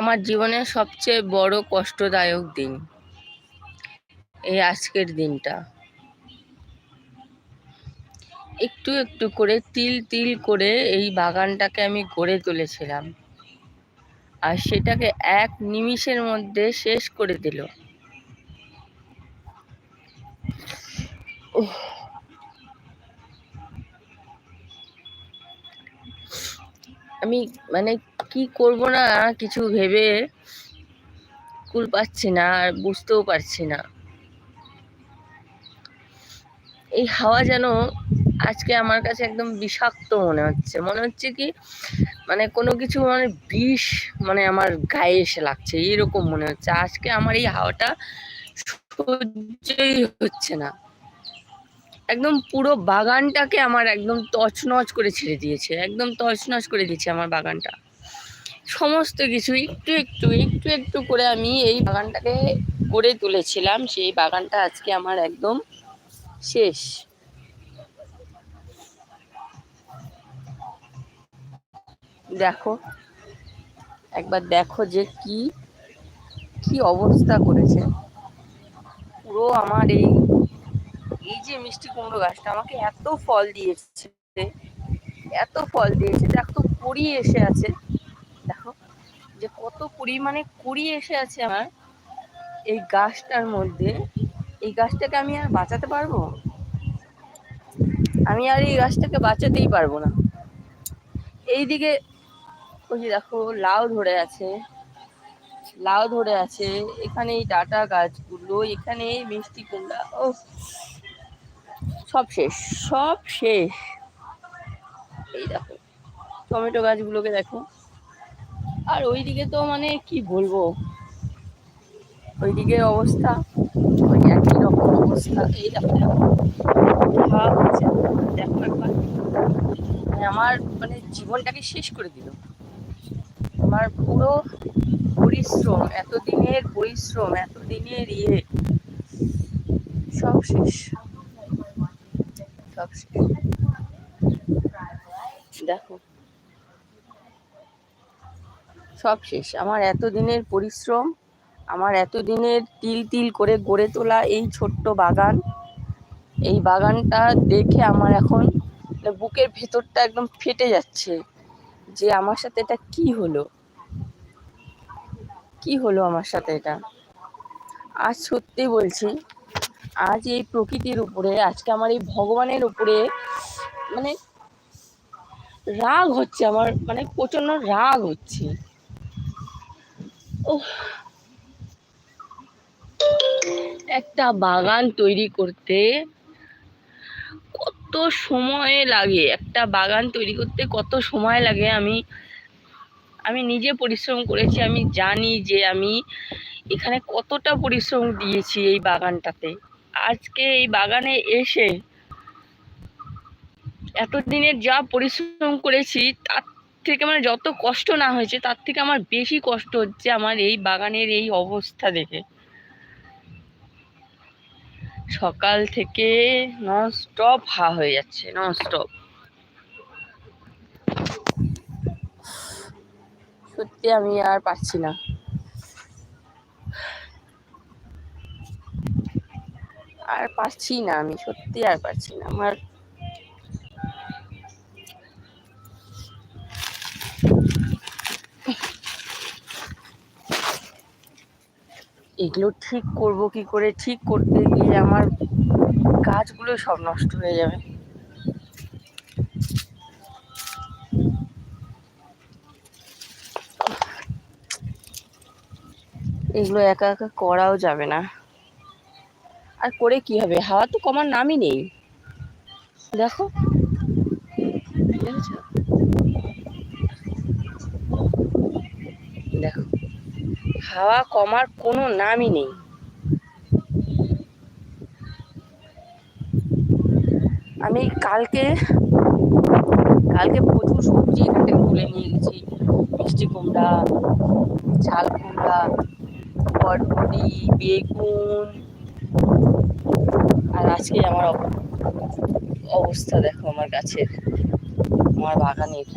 আমার জীবনের সবচেয়ে বড় কষ্টদায়ক দিন। এই আজকের দিনটা। একটু একটু করে তিল তিল করে এই বাগানটাকে আমি গড়ে তুলেছিলাম। আর সেটাকে এক নিমিষের মধ্যে শেষ করে দিল। আমি মানে কি করব না কিছু ভেবে কুল পাচ্ছি না আর বুঝতেও পারছি না। এই হাওয়া যেন আজকে আমার কাছে একদম বিষাক্ত মনে হচ্ছে। মনে হচ্ছে কি মানে কোনো কিছু মানে বিষ মানে আমার গায়ে এসে লাগছে এরকম মনে হচ্ছে। আজকে আমার এই হাওয়াটা সহ্যই হচ্ছে না। একদম পুরো বাগানটাকে আমার একদম তছনছ করে ছেড়ে দিয়েছে। একদম তছনছ করে দিয়েছে আমার বাগানটা। সমস্ত কিছু একটু একটু একটু একটু করে আমি এই বাগানটাকে গড়ে তুলেছিলাম। সেই বাগানটা আজকে আমার একদম শেষ। দেখো, একবার দেখো যে কি কি অবস্থা করেছে। পুরো আমার এই এই যে মিষ্টি কুমড়ো গাছটা আমাকে এত ফল দিয়েছে, এত ফল দিয়েছে, দেখো তো কুড়ি এসে আছে। যে কত পরিমাণে কুড়ি এসে আছে আমার এই গাছটার মধ্যে, এই গাছটাকে আমি আর বাঁচাতে পারব? আমি আর এই গাছটাকে বাঁচাতেই পারব না। এইদিকে ওই যে দেখো, লাউ ধরে আছে, লাউ ধরে আছে এখানে এই ডাটা গাছগুলো এখানে এই মিষ্টি কুমড়া ও সব শেষ সব শেষ। এই দেখো, টমেটো গাছগুলোকে দেখো। আর ওইদিকে তো মানে কি বলব? ওইদিকে অবস্থা, ওই একই রকম অবস্থা। এই দেখো দেখো মানে আমার মানে জীবনটাকে শেষ করে দিল। আমার পুরো পরিশ্রম, এতদিনের পরিশ্রম, এতদিনের ইয়ে সব শেষ। সব শেষ। দেখো সব শেষ। আমার এতদিনের পরিশ্রম, আমার এতদিনের তিল তিল করে গড়ে তোলা এই ছোট্ট বাগান, এই বাগানটা দেখে আমার এখন বুকের ভেতরটা একদম ফেটে যাচ্ছে যে আমার সাথে এটা কি হলো? কি হলো আমার সাথে এটা? আজ সত্যি বলছি, আজ এই প্রকৃতির উপরে, আজকে আমার এই ভগবানের উপরে মানে রাগ হচ্ছে, আমার মানে প্রচণ্ড রাগ হচ্ছে। একটা বাগান তৈরি করতে কত সময় লাগে? একটা বাগান তৈরি করতে কত সময় লাগে? আমি আমি নিজে পরিশ্রম করেছি, আমি জানি যে আমি এখানে কতটা পরিশ্রম দিয়েছি এই বাগানটাতে। আজকে এই বাগানে এসে এতদিনের যা পরিশ্রম করেছি, তার থেকে মানে যত কষ্ট না হয়েছে, তার থেকে আমার বেশি কষ্ট হচ্ছে আমার এই বাগানের এই অবস্থা দেখে। সকাল থেকে নন স্টপ হা হয়ে যাচ্ছে নন স্টপ সত্যি আমি আর পারছি না। আর পারছি না আমি, সত্যি আর পারছি না। আমার এগুলো ঠিক করব কি করে? ঠিক করতে গিয়ে আমার গাছগুলো সব নষ্ট হয়ে যাবে। এগুলো একা একা করাও যাবে না। আর করে কি হবে? হাওয়া তো কমার নামই নেই। দেখো। হাওয়া কমার কোনো নামই নেই। আমি কালকে কালকে প্রচুর সবজি এখান থেকে তুলে নিয়ে গেছি। মিষ্টি কুমড়া, ঝাল কুমড়া বটবটি বেগুন, আর আজকে আমার অবস্থা দেখো, আমার গাছের, আমার বাগানের।